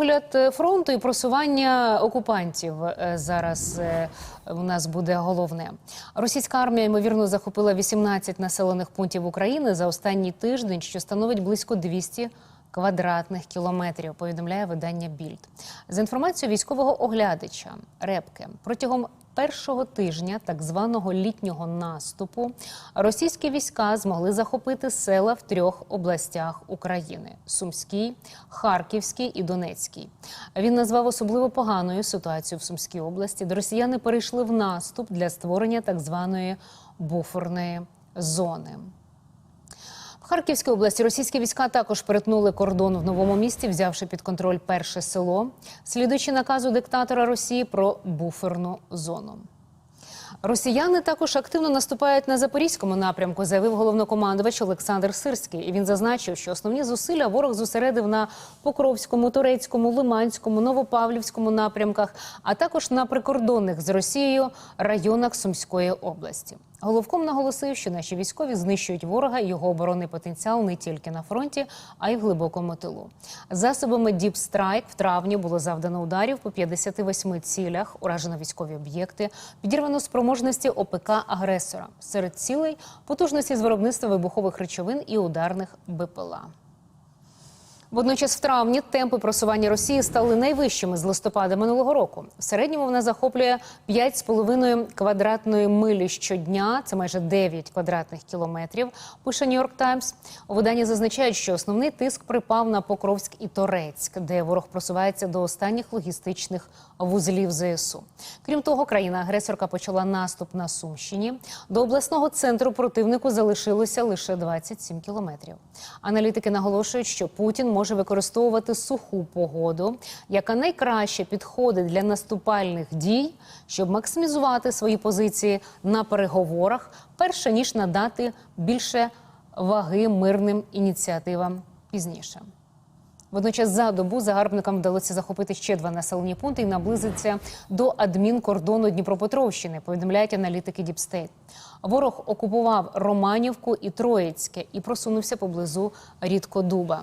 огляд е, фронту і просування окупантів е, зараз е, у нас буде головне. Російська армія ймовірно захопила 18 населених пунктів України за останній тиждень, що становить близько 200 квадратних кілометрів. Повідомляє видання Більд. За інформацією військового оглядача Репке протягом першого тижня так званого літнього наступу російські війська змогли захопити села в трьох областях України: Сумській, Харківській і Донецькій. Він назвав особливо поганою ситуацію в Сумській області, де росіяни перейшли в наступ для створення так званої буферної зони. Харківській області російські війська також перетнули кордон в новому місті, взявши під контроль перше село, слідуючи наказу диктатора Росії про буферну зону. Росіяни також активно наступають на запорізькому напрямку, заявив головнокомандувач Олександр Сирський. І він зазначив, що основні зусилля ворог зосередив на Покровському, Турецькому, Лиманському, Новопавлівському напрямках, а також на прикордонних з Росією районах Сумської області. Головком наголосив, що наші військові знищують ворога і його оборонний потенціал не тільки на фронті, а й в глибокому тилу. Засобами Deep Strike в травні було завдано ударів по 58 цілях, уражено військові об'єкти, підірвано спроможності ОПК агресора. Серед цілей потужності з виробництва вибухових речовин і ударних БПЛА. Водночас, в травні темпи просування Росії стали найвищими з листопада минулого року. В середньому вона захоплює 5,5 квадратної милі щодня. Це майже 9 квадратних кілометрів. Пише Нью-Йорк Таймс. У виданні зазначають, що основний тиск припав на Покровськ і Торецьк, де ворог просувається до останніх логістичних вузлів ЗСУ. Крім того, країна-агресорка почала наступ на Сумщині. До обласного центру противнику залишилося лише 27 кілометрів. Аналітики наголошують, що Путін може використовувати суху погоду, яка найкраще підходить для наступальних дій, щоб максимізувати свої позиції на переговорах, перше ніж надати більше ваги мирним ініціативам пізніше. Водночас за добу загарбникам вдалося захопити ще два населені пункти і наблизитися до адмінкордону Дніпропетровщини. Повідомляють аналітики Діпстейт. Ворог окупував Романівку і Троїцьке і просунувся поблизу Рідкодуба.